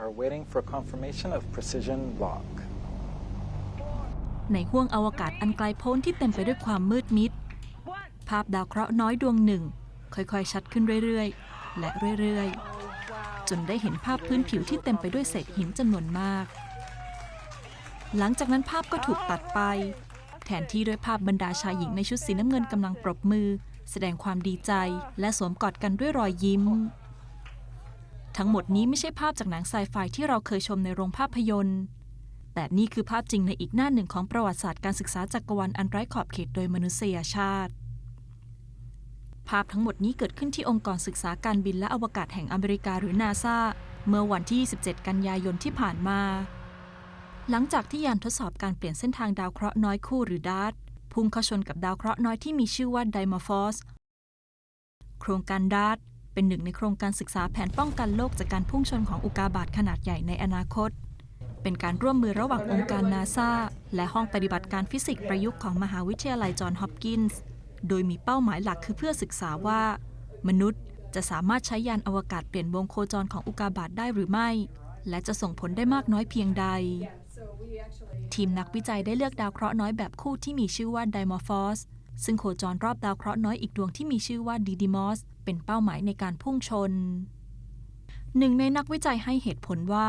are waiting for confirmation of precision lock. ในห้วงอวกาศอันไกลโพ้นที่เต็มไปด้วยความมืดมิด ภาพดาวเคราะห์น้อยดวงหนึ่ง ค่อยๆ ชัดขึ้นเรื่อยๆ และเรื่อยๆ จนได้เห็นภาพพื้นผิวที่เต็มไปด้วยเศษหินจำนวนมาก หลังจากนั้นภาพก็ถูกตัดไป แทนที่ด้วยภาพบรรดาชายหญิงในชุดสีน้ำเงินกำลังปรบมือ แสดงความดีใจและสวมกอดกันด้วยรอยยิ้ม ทั้งหมดนี้ไม่ใช่ภาพจากหนังไซไฟที่เราเคยชมในโรงภาพยนตร์ แต่นี่คือภาพจริงในอีกหน้าหนึ่งของประวัติศาสตร์การศึกษาจักรวาลอันไร้ขอบเขตโดยมนุษยชาติ ภาพทั้งหมดนี้เกิดขึ้นที่องค์กรศึกษาการบินและอวกาศแห่งอเมริกาหรือนาซาเมื่อวันที่ 27 กันยายนที่ผ่านมา หลังจากที่ยานทดสอบการเปลี่ยนเส้นทางดาวเคราะห์น้อยคู่หรือดาร์ตพุ่งเข้าชนกับดาวเคราะห์น้อยที่มีชื่อว่าไดมอร์ฟอสโครงการดาร์ต เป็นหนึ่งในโครงการศึกษาแผนป้องกันโลกจากการพุ่งชนของอุกาบาตขนาดใหญ่ในอนาคต เป็นการร่วมมือระหว่างองค์การนาซาและห้องปฏิบัติการฟิสิกส์ประยุกต์ของมหาวิทยาลัยจอห์นฮอปกินส์ โดยมีเป้าหมายหลักคือเพื่อศึกษาว่า มนุษย์จะสามารถใช้ยานอวกาศเปลี่ยนวงโคจรของอุกาบาตได้หรือไม่ และจะส่งผลได้มากน้อยเพียงใด ทีมนักวิจัยได้เลือกดาวเคราะห์น้อยแบบคู่ที่มีชื่อว่าไดมอร์ฟอส ซึ่งโคจรรอบดาวเคราะห์น้อยอีกดวงที่มีชื่อว่าดีดิมอสเป็นเป้าหมายในการพุ่งชน หนึ่งในนักวิจัยให้เหตุผลว่า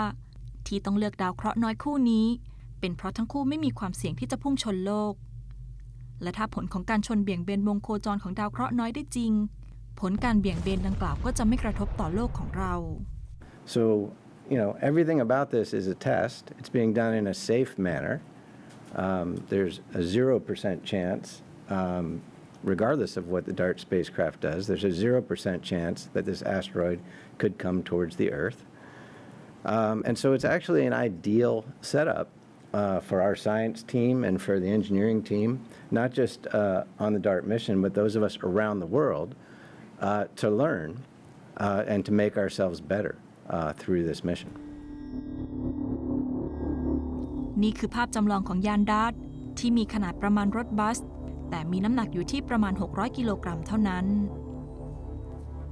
ที่ต้องเลือกดาวเคราะห์น้อยคู่นี้ เป็นเพราะทั้งคู่ไม่มีความเสี่ยงที่จะพุ่งชนโลก และถ้าผลของการชนเบี่ยงเบนวงโคจรของดาวเคราะห์น้อยได้จริง ผลการเบี่ยงเบนดังกล่าวก็จะไม่กระทบต่อโลกของเรา So, you know, everything about this is a test. It's being done in a safe manner. Um, there's a 0% chance, um, regardless of what the DART spacecraft does, there's a 0% chance that this asteroid could come towards the Earth. Um, and so it's actually an ideal setup uh, for our science team and for the engineering team, not just uh, on the DART mission, but those of us around the world uh, to learn uh, and to make ourselves better uh, through this mission. นี่คือภาพจำลองของยานดาร์ตที่มีขนาดประมาณรถบัส แต่มีน้ำหนักอยู่ที่ประมาณ 600 กิโลกรัมเท่านั้น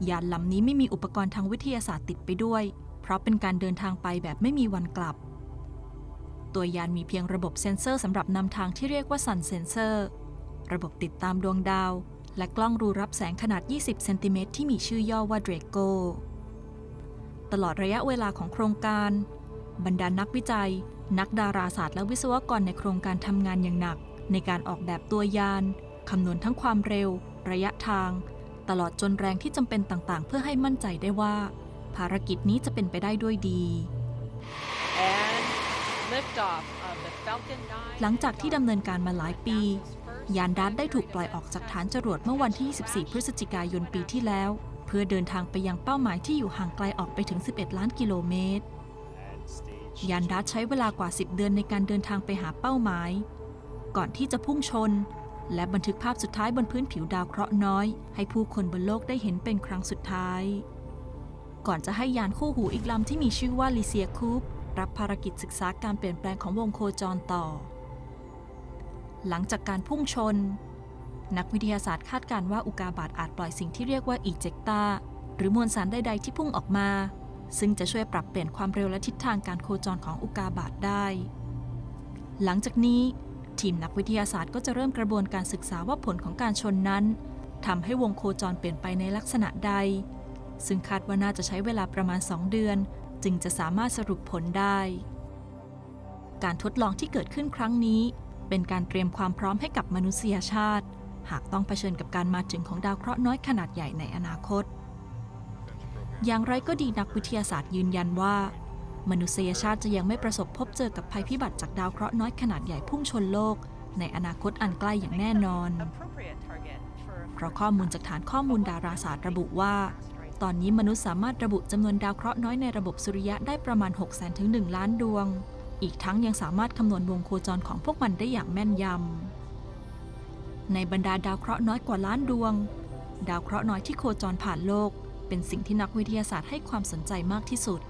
ยานลำนี้ไม่มีอุปกรณ์ทางวิทยาศาสตร์ติดไปด้วย เพราะเป็นการเดินทางไปแบบไม่มีวันกลับ ตัวยานมีเพียงระบบเซ็นเซอร์สำหรับนำทางที่เรียกว่า Sun Sensor ระบบติดตามดวงดาว และกล้องรูรับแสงขนาด 20 เซนติเมตรที่มีชื่อย่อว่า Draco ตลอดระยะเวลาของโครงการ บรรดานักวิจัย นักดาราศาสตร์และวิศวกรในโครงการทำงานอย่างหนัก ในการออกแบบตัวยานคำนวณทั้งความเร็ว ระยะทาง ตลอดจนแรงที่จำเป็นต่างๆ เพื่อให้มั่นใจได้ว่า ภารกิจนี้จะเป็นไปได้ด้วยดี And liftoff of the Falcon 9. หลังจากที่ดำเนินการมาหลายปี ยานดาร์ตได้ถูกปล่อยออกจากฐานจรวดเมื่อวันที่ 24 พฤศจิกายนปีที่แล้ว เพื่อเดินทางไปยังเป้าหมายที่อยู่ห่างไกลออกไปถึง 11 ล้านกิโลเมตรยานดาร์ตใช้เวลากว่า 10 เดือนในการเดินทางไปหาเป้าหมาย ก่อนที่จะพุ่งชน และบันทึกภาพสุดท้ายบนพื้นผิวดาวเคราะห์น้อย ให้ผู้คนบนโลกได้เห็นเป็นครั้งสุดท้าย ก่อนจะให้ยานคู่หูอีกลำที่มีชื่อว่าลิเซียคูปรับภารกิจศึกษาการเปลี่ยนแปลงของวงโคจรต่อ หลังจากการพุ่งชน นักวิทยาศาสตร์คาดการณ์ว่าอุกาบาตอาจปล่อยสิ่งที่เรียกว่าอีเจกตาหรือมวลสารใด ๆ ที่พุ่งออกมา ซึ่งจะช่วยปรับเปลี่ยนความเร็วและทิศทางการโคจรของอุกาบาตได้ หลังจากนี้ ทีมนักวิทยาศาสตร์ก็จะเริ่มกระบวนการศึกษาว่าผลของการชนนั้นทำให้วงโคจรเปลี่ยนไปในลักษณะใด ซึ่งคาดว่าน่าจะใช้เวลาประมาณ 2 เดือน จึงจะสามารถสรุปผลได้ การทดลองที่เกิดขึ้นครั้งนี้ เป็นการเตรียมความพร้อมให้กับมนุษยชาติ หากต้องเผชิญกับการมาถึงของดาวเคราะห์น้อยขนาดใหญ่ในอนาคต อย่างไรก็ดีนักวิทยาศาสตร์ยืนยันว่า มนุษยชาติจะยังไม่ประสบพบเจอกับภัยพิบัติจากดาวเคราะห์น้อยขนาดใหญ่พุ่งชนโลก ในอนาคตอันใกล้อย่างแน่นอน เพราะข้อมูลจากฐานข้อมูลดาราศาสตร์ระบุว่า ตอนนี้มนุษย์สามารถระบุจำนวนดาวเคราะห์น้อยในระบบสุริยะได้ประมาณ 6 0 0 0 0ถึง1ล้านดวง อีกทั้งยังสามารถคำนวณวงโคจรของพวกมันได้อย่างแม่นยำ ในบรรดาดาวเคราะห์น้อยกว่าล้านดวง ดาวเคราะห์น้อยที่โคจรผ่านโลก เป็นสิ่งที่นักวิทยาศาสตร์ให้ความสนใจมากที่สุด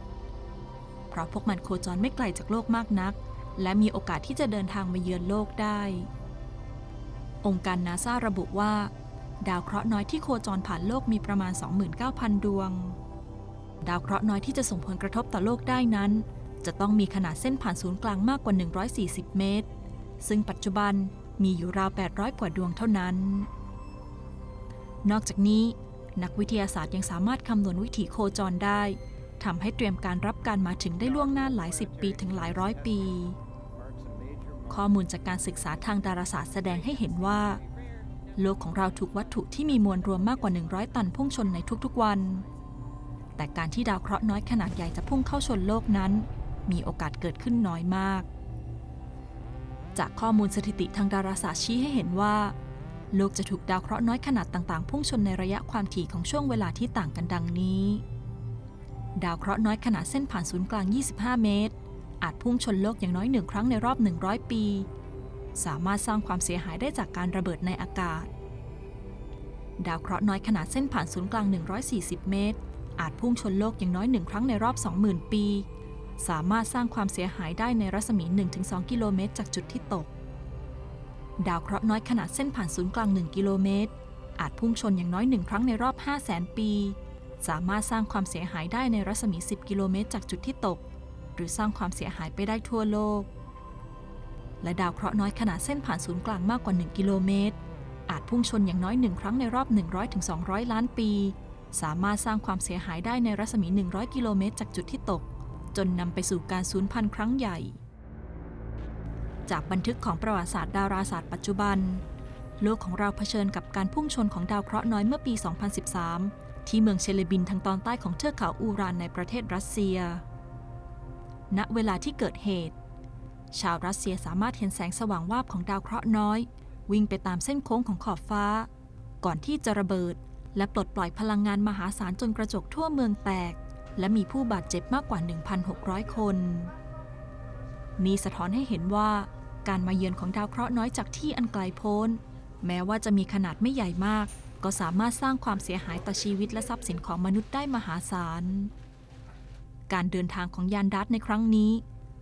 เพราะพวกมันโคจรไม่ไกลจากโลกมากนัก และมีโอกาสที่จะเดินทางมาเยือนโลกได้ องค์การนาซาระบุว่า ดาวเคราะห์น้อยที่โคจรผ่านโลกมีประมาณ 29,000 ดวง ดาวเคราะห์น้อยที่จะส่งผลกระทบต่อโลกได้นั้น จะต้องมีขนาดเส้นผ่านศูนย์กลางมากกว่า 140 เมตร ซึ่งปัจจุบันมีอยู่ราว 800 กว่าดวงเท่านั้น นอกจากนี้ นักวิทยาศาสตร์ยังสามารถคำนวณวิถีโคจรได้ ทำให้เตรียมการรับการมาถึงได้ล่วงหน้าหลายสิบปีถึงหลายร้อยปี ข้อมูลจากการศึกษาทางดาราศาสตร์แสดงให้เห็นว่า โลกของเราถูกวัตถุที่มีมวลรวมมากกว่า 100 ตันพุ่งชนในทุกๆวัน แต่การที่ดาวเคราะห์น้อยขนาดใหญ่จะพุ่งเข้าชนโลกนั้น มีโอกาสเกิดขึ้นน้อยมาก จากข้อมูลสถิติทางดาราศาสตร์ชี้ให้เห็นว่าโลกจะถูกดาวเคราะห์น้อยขนาดต่างๆ พุ่งชนในระยะความถี่ของช่วงเวลาที่ต่างกันดังนี้ ดาวเคราะห์น้อยขนาดเส้นผ่านศูนย์กลาง 25 เมตร อาจพุ่งชนโลกอย่างน้อยหนึ่งครั้งในรอบ 100 ปี สามารถสร้างความเสียหายได้จากการระเบิดในอากาศ ดาวเคราะห์น้อยขนาดเส้นผ่านศูนย์กลาง 140 เมตร อาจพุ่งชนโลกอย่างน้อยหนึ่งครั้งในรอบ 20,000 ปี สามารถสร้างความเสียหายได้ในรัศมี 1-2 กิโลเมตร จากจุดที่ตก ดาวเคราะห์น้อยขนาดเส้นผ่านศูนย์กลาง 1 กิโลเมตร อาจพุ่งชนอย่างน้อยหนึ่งครั้งในรอบ 500,000 ปี สามารถสร้างความเสียหายได้ในรัศมี 10 กิโลเมตรจากจุดที่ตก หรือสร้างความเสียหายไปได้ทั่วโลก และดาวเคราะห์น้อยขนาดเส้นผ่านศูนย์กลางมากกว่า 1 กิโลเมตร อาจพุ่งชนอย่างน้อยหนึ่งครั้งในรอบ 100-200 ล้านปี สามารถสร้างความเสียหายได้ในรัศมี 100 กิโลเมตรจากจุดที่ตก จนนำไปสู่การสูญพันธุ์ครั้งใหญ่ จากบันทึกของประวัติศาสตร์ดาราศาสตร์ปัจจุบันโลกของเราเผชิญกับการพุ่งชนของดาวเคราะห์น้อยเมื่อปี 2013 ที่เมืองเชเลบินทางตอนใต้ของเทือกเขาอูรานในประเทศรัสเซีย ณ เวลาที่เกิดเหตุ ชาวรัสเซียสามารถเห็นแสงสว่างวาบของดาวเคราะห์น้อย วิ่งไปตามเส้นโค้งของขอบฟ้า ก่อนที่จะระเบิด และปลดปล่อยพลังงานมหาศาลจนกระจกทั่วเมืองแตก และมีผู้บาดเจ็บมากกว่า 1,600 คน นี่สะท้อนให้เห็นว่า การมาเยือนของดาวเคราะห์น้อยจากที่อันไกลโพ้น แม้ว่าจะมีขนาดไม่ใหญ่มาก ก็สามารถสร้างความเสียหายต่อชีวิตและทรัพย์สินของมนุษย์ได้มหาศาล การเดินทางของยานดัตในครั้งนี้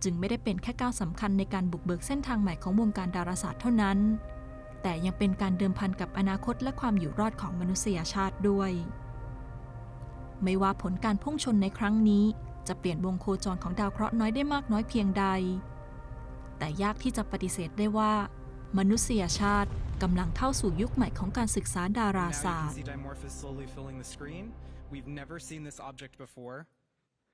จึงไม่ได้เป็นแค่ก้าวสำคัญในการบุกเบิกเส้นทางใหม่ของวงการดาราศาสตร์เท่านั้น แต่ยังเป็นการเดิมพันกับอนาคตและความอยู่รอดของมนุษยชาติด้วย ไม่ว่าผลการพุ่งชนในครั้งนี้ จะเปลี่ยนวงโคจรของดาวเคราะห์น้อยได้มากน้อยเพียงใด แต่ยากที่จะปฏิเสธได้ว่า มนุษยชาติ กำลังเข้าสู่ยุคใหม่ของการศึกษาดารา Now you ศา can สตร์ see Dimorphos slowly filling the screen. We've never seen this object before.